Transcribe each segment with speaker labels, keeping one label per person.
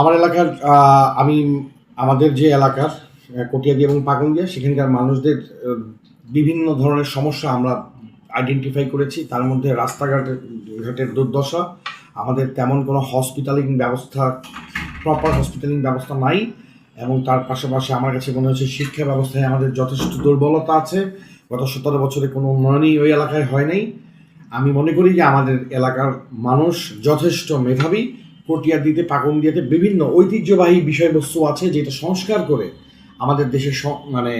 Speaker 1: আমার এলাকার আমি, আমাদের যে এলাকার কটিয়াদি এবং পাকুন্দিয়া সেখানকার মানুষদের বিভিন্ন ধরনের সমস্যা আমরা আইডেন্টিফাই করেছি। তার মধ্যে রাস্তাঘাটের, ঘাটের দুর্দশা, আমাদের তেমন কোনো হসপিটালিং ব্যবস্থা প্রপার হসপিটালিং ব্যবস্থা নাই এবং তার পাশাপাশি আমার কাছে মনে হচ্ছে শিক্ষা ব্যবস্থায় আমাদের যথেষ্ট দুর্বলতা আছে। গত সতেরো বছরে কোনো উন্নয়নই ওই এলাকায় হয় নাই। আমি মনে করি যে আমাদের এলাকার মানুষ যথেষ্ট মেধাবী। কটিয়া দিতে পাকন দিতে বিভিন্ন ঐতিহ্যবাহী বিষয়বস্তু আছে যেটা সংস্কার করে আমাদের দেশের মানে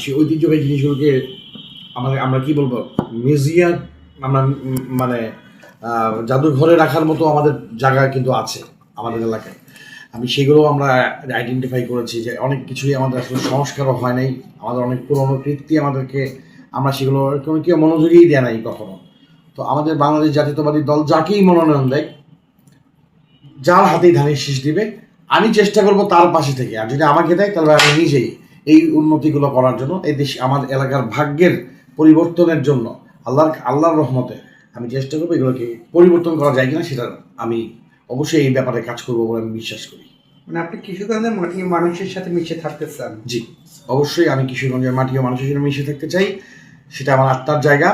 Speaker 1: সেই ঐতিহ্যবাহী জিনিসগুলোকে আমাদের, আমরা কি বলব, মিউজিয়াম, আমরা মানে জাদুঘরে রাখার মতো আমাদের জায়গা কিন্তু আছে আমাদের এলাকায়। আমি সেগুলো আমরা আইডেন্টিফাই করেছি যে অনেক কিছুই আমাদের আসলে সংস্কারও হয় নাই, আমাদের অনেক পুরনো কীর্তি আমাদেরকে আমরা সেগুলো কোনো কেউ মনোযোগই দেয় নাই কখনো। তো আমাদের বাংলাদেশ জাতীয়তাবাদী দল যাকেই মনোনয়ন দেয় যার হাতেই ধানের শীষ দিবে আমি চেষ্টা করব তার পাশে থেকে। আর যদি আমাকে দেয় তাহলে আমি নিজেই এই উন্নতিগুলো করার জন্য এই দেশ আমার এলাকার ভাগ্যের পরিবর্তনের জন্য আল্লাহর আল্লাহর রহমতে আমি চেষ্টা করব এগুলোকে পরিবর্তন করা যায় কিনা সেটা আমি অবশ্যই এই ব্যাপারে কাজ করব বলে আমি বিশ্বাস করি।
Speaker 2: মানে আপনি কিশোরগঞ্জের মাটি মানুষের সাথে মিশে থাকতে চান?
Speaker 1: জি অবশ্যই আমি কিশোরগঞ্জের মাটি ও মানুষের সাথে মিশে থাকতে চাই সেটা আমার আত্মার জায়গা।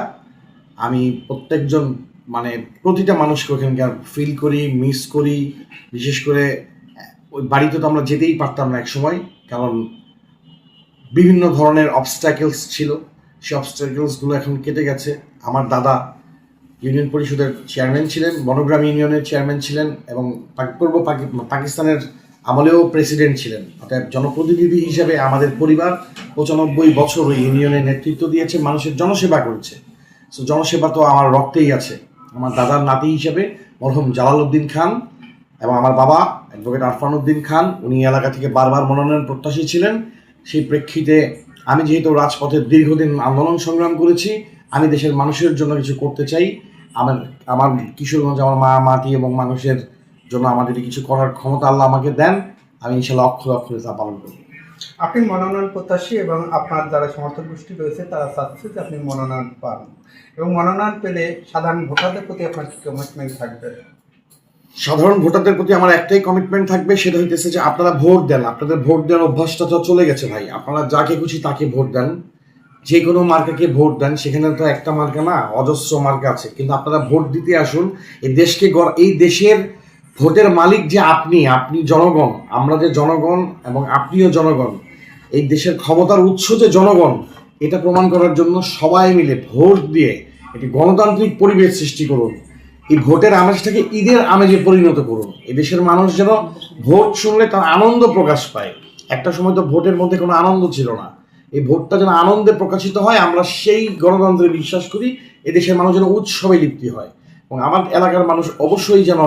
Speaker 1: আমি প্রত্যেকজন মানে প্রতিটা মানুষকে ওখানকার ফিল করি মিস করি, বিশেষ করে, ওই বাড়িতে তো আমরা যেতেই পারতাম না এক সময় কারণ বিভিন্ন ধরনের অবস্ট্যাকেলস ছিল। সেই অবস্ট্যাকেলসগুলো এখন কেটে গেছে। আমার দাদা ইউনিয়ন পরিষদের চেয়ারম্যান ছিলেন, বনগ্রাম ইউনিয়নের চেয়ারম্যান ছিলেন এবং পূর্ব পাকিস্তানের আমলেও প্রেসিডেন্ট ছিলেন। অর্থাৎ জনপ্রতিনিধি হিসেবে আমাদের পরিবার পঁচানব্বই বছর ওই ইউনিয়নের নেতৃত্ব দিয়েছে, মানুষের জনসেবা করেছে। সো জনসেবা তো আমার রক্তেই আছে। আমার দাদার নাতি হিসেবে মরহুম জালালউদ্দিন খান এবং আমার বাবা, অ্যাডভোকেট আরফান উদ্দিন খান, উনি এলাকা থেকে বারবার মনোনয়ন প্রত্যাশী ছিলেন। সেই প্রেক্ষিতে আমি যেহেতু রাজপথে দীর্ঘদিন আন্দোলন সংগ্রাম করেছি, আমি দেশের মানুষের জন্য কিছু করতে চাই। আমার আমার কিশোরগঞ্জ, আমার মা, মাটি এবং মানুষের জন্য আমাদের কিছু করার ক্ষমতা আল্লাহ আমাকে দেন। আমি ইনশাল্লাহ অক্ষর অক্ষরে তা পালন করব।
Speaker 2: আপনি মনোনয়ন প্রত্যাশী এবং আপনার যারা সমর্থক গোষ্ঠী রয়েছে, তারা চাচ্ছে যে আপনি মনোনয়ন পান। এবং মনোনয়ন পেলে সাধারণ ভোটারদের প্রতি আপনার কি কমিটমেন্ট থাকবে?
Speaker 1: সাধারণ ভোটারদের প্রতি আমার একটাই কমিটমেন্ট থাকবে, সেটা হইতেছে যে আপনারা ভোট দেন। আপনাদের ভোট দেওয়ার অভ্যাসটা তো চলে গেছে ভাই। আপনারা যাকে খুশি তাকে ভোট দেন। যে কোনো মার্কাকে ভোট দেন, সেখানে তো একটা মার্কা না, অজস্র মার্কা আছে। কিন্তু আপনারা ভোট দিতে আসুন এই দেশকে এই দেশের ভোটের মালিক যে আপনি আপনি জনগণ। আমরা যে জনগণ এবং আপনিও জনগণ। এই দেশের ক্ষমতার উৎস যে জনগণ, এটা প্রমাণ করার জন্য সবাই মিলে ভোট দিয়ে একটি গণতান্ত্রিক পরিবেশ সৃষ্টি করুন। এই ভোটের আমেজটাকে ঈদের আমেজে পরিণত করুন। দেশের মানুষ যেন ভোট শুনলে তার আনন্দ প্রকাশ পায়। একটা সময় তো ভোটের মধ্যে কোনো আনন্দ ছিল না। এই ভোটটা যেন আনন্দে প্রকাশিত হয়, আমরা সেই গণতন্ত্রে বিশ্বাস করি এই দেশের মানুষ যেন উৎসবে লিপ্তি হয়। এবং আমার এলাকার মানুষ অবশ্যই যেন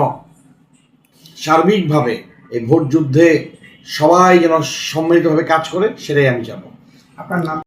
Speaker 1: সার্বিকভাবে এই ভোট যুদ্ধে সবাই যেন সম্মিলিতভাবে কাজ করে সেটাই আমি চাবো।
Speaker 2: আপনার নাম?